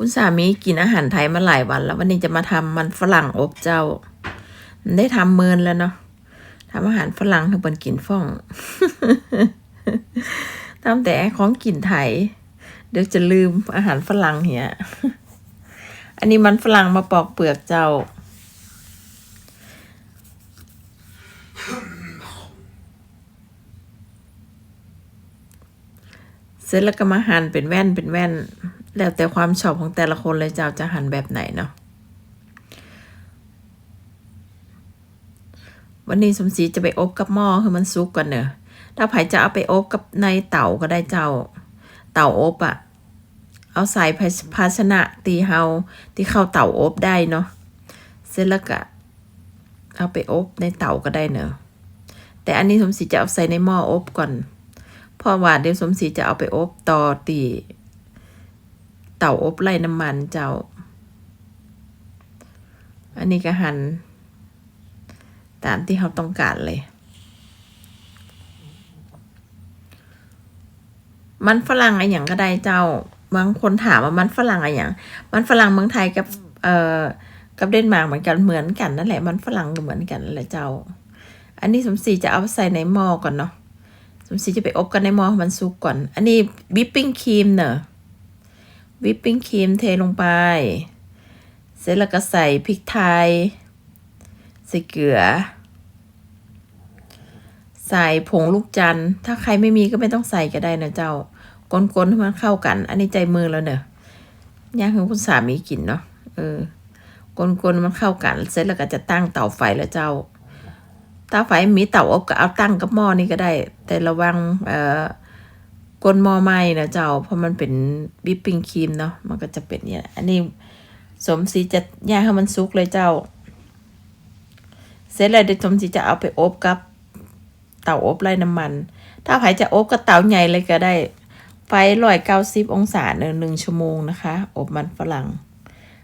คุณสามีกินอาหารไทยมาหลายวันแล้ววันนี้จะมาทำมันฝรั่งอบเจ้า ได้ทำเมินแล้วเนาะทำอาหารฝรั่งให้เปินกินฟ่องทำแต่ของกินไทย เดี๋ยวจะลืมอาหารฝรั่งเหียอันนี้มันฝรั่งมาปอกเปลือกเจ้า เสร็จแล้วก็มาหั่นเป็นแว่นเป็นแว่น แล้วแต่ความชอบของแต่ละคนเลยเจ้าจะหั่นแบบไหนเนาะวันนี้สมศรีจะไปอบกับหม้อให้มันสุกก่อนเนอะถ้าไผจะเอาไปอบกับในเตาก็ได้เจ้า เตาอบอะเอาใส่ภาชนะตีเฮาที่เข้าเตาอบได้เนาะเสร็จแล้วก็เอาไปอบในเตาก็ได้เนอะแต่อันนี้สมศรีจะเอาใส่ในหม้ออบก่อน พราะว่าเดี๋ยวสมศรีจะเอาไปอบต่อตีเต่าอบไล่น้ำมันเจ้า อันนี้ก็หั่นตามที่เขาต้องการเลย มันฝรั่งอะไรอย่างก็ได้เจ้า บางคนถามว่ามันฝรั่งอะไรอย่าง มันฝรั่งเมืองไทยกับ เอ่อ กับเดนมาร์กเหมือนกัน เหมือนกันนั่นแหละ มันฝรั่งก็เหมือนกันนั่นแหละเจ้า อันนี้สมศรีจะเอาใส่ในหม้อก่อนเนาะ สมศรีจะไปอบกันในหม้อมันสุกก่อน อันนี้วิปปิ้งครีมเนอะวิปปิ้งครีมเทลงไป เสร็จแล้วก็ใส่พริกไทย ใส่เกลือ ใส่ผงลูกจันทร์ ถ้าใครไม่มีก็ไม่ต้องใส่ก็ได้นะเจ้ากลนๆให้มันเข้ากัน อันนี้ใจมือแล้วเนอะย่างให้คุณสามีกินเนาะ เออกลนๆมันเข้ากัน เสร็จแล้วก็จะตั้งเตาไฟแล้วเจ้า เตาไฟมีเตาอบก็เอาตั้งกับหม้อนี่ก็ได้ แต่ระวังเอ่อกลนหม้อไหม้นะเจ้า เพราะมันเป็นวิปปิ้งครีมเนาะมันก็จะเป็นเนี่ยอันนี้สมศรีจะย่างให้มันสุกเลยเจ้า เสร็จแล้วเดี๋ยวสมศรีจะเอาไปอบกับเตาอบไร้น้ำมัน ถ้าใครจะอบกับเตาใหญ่เลยก็ได้ ไฟร้อยเก้าสิบองศาเนหนึ่งชั่วโมงนะคะ อบมันฝรั่ง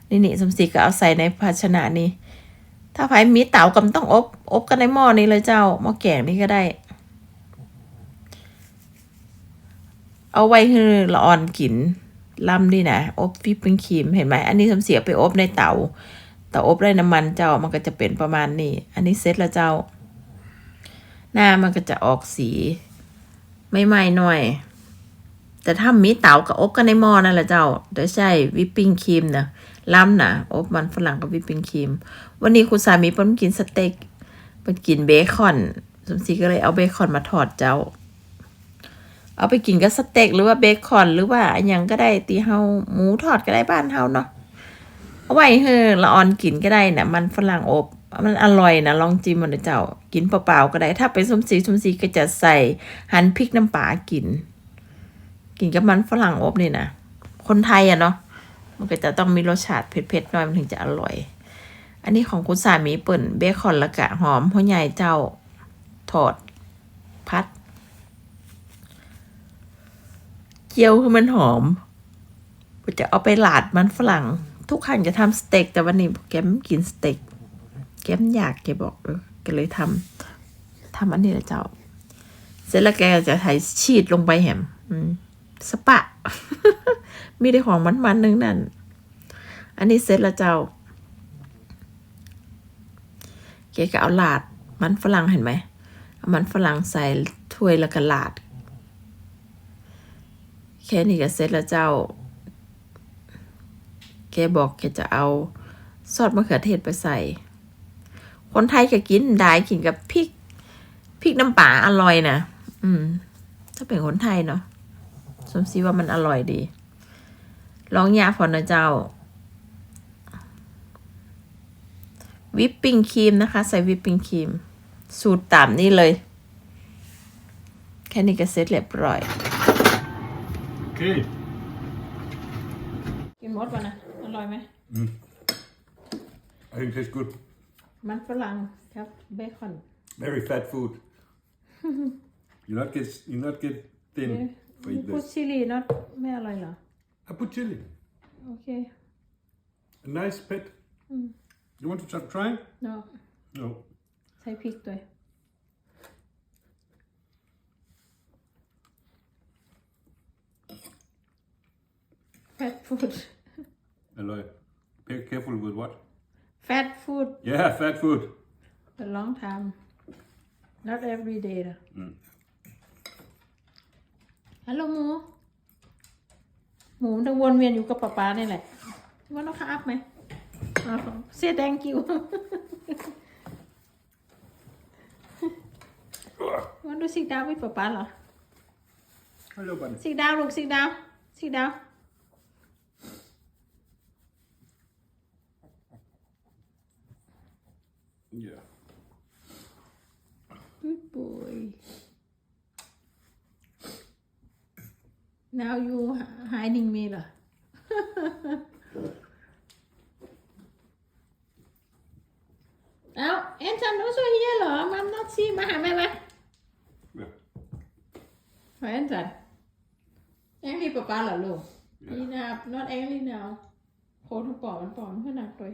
นี่นี่สมศรีก็เอาใส่ในภาชนะนี้ ถ้าใครมีเตาก็ไม่ต้องอบ อบกันในหม้อนี้เลยเจ้าหม้อแกงนี่ก็ได้ เอาไว้ให้ละอ่อนกินล่ำนี่นะอบฟิปเป็นครีมเห็นไหมอันนี้สมเสียไปอบในเตาเตาอบไร้น้ำมันเจ้ามันก็จะเป็นประมาณนี้ อันนี้เสร็จแล้วเจ้า หน้ามันก็จะออกสีไม่ไหม้หน่อย แต่ถ้ามีเตากับอบกันในหม้อนั่นแหละเจ้าเดี๋ยวใช่วิปปิ้งครีมนะ ล้ำนะอบมันฝรั่งกับวิปปิ้งครีม วันนี้คุณสามีเพิ่นกินสเต็กเพิ่นกินเบคอน สมศรีก็เลยเอาเบคอนมาทอดเจ้า เอาไปกินกับสเต็กหรือว่าเบคอน หรือว่าอันยังก็ได้ตีเฮาหมูทอดก็ได้บ้านเฮาเนาะเอาไว้เฮ้อละออนกินก็ได้นะมันฝรั่งอบมันอร่อยนะลองจิ้มมันนะเจ้า กินเปล่าๆก็ได้ ถ้าเป็นสมศรีสมศรีก็จะใส่หั่นพริกน้ำปลากิน กินกับมันฝรั่งอบนี่นะคนไทยอะเนาะ มันก็จะต้องมีรสชาติเผ็ดๆหน่อยมันถึงจะอร่อย อันนี้ของคุณสามีเปิ่นเบคอนละกะหอมหัวใหญ่เจ้าทอดพัด เจียวคือมันหอมจะเอาไปหลาดมันฝรั่ง ทุกครั้งจะทำสเต็กแต่วันนี้แกมกินสเต็กแกมอยากแกบอกเออแกเลยทำทำอันนี้แหละเจ้า เสร็จแล้วแกจะใช้ชีดลงไปแหมอืม สปะ มีได้ของมันๆนึงนั่น อันนี้เสร็จแล้วเจ้าแกก็เอาหลาดมันฝรั่งเห็นไหมเอามันฝรั่งใส่ถ้วยแล้วก็ลาด แค่นี้ก็เสร็จแล้วเจ้าแกบอกแกจะเอาซอสมะเขือเทศไปใส่ คนไทยก็กินได้กินกับพริกพริกน้ำปลาอร่อยนะ อืม ถ้าเป็นคนไทยเนาะ สมซีว่ามันอร่อยดี ลองยาพอนะเจ้า วิปปิ้งครีมนะคะ ใส่วิปปิ้งครีม สูตรตามนี่เลย แค่นี้ก็เสร็จเรียบร้อย Okay. กินหมดป่ะนะ อร่อยไหม I think it tastes good. มันฝรั่งครับเบคอน Very fat food. you not get you not get thin for มี eat พูด this. ชิลีนอตไม่อร่อยเหรอ I put chili. โอเค A nice pet. You want to try? try? it? เนาะ No. ใส่พริกด้วยแฟตฟูด Eller, be careful with what? fat food Yeah, fat food. a long time not every day นะ Mm. ฮัลโหลหมู หมูมันต้องวนเวียนอยู่กับป๊าป๊านี่แหละว่าน้องครับไหมเสีย thank you want to sit down with ป๊าป๊าเหรอ Hello, buddy. sit down ลูก sit down sit down Yeah. good now you hiding me เหรอเอาแอนซัน also here เหรอมัม not see มาหาแม่ไหม Yeah. หาแอนซันแองพี่ป๊าป๊าเหรอลูกนี่นะ not angry now โคตรปอมมันปอมขนาดตัว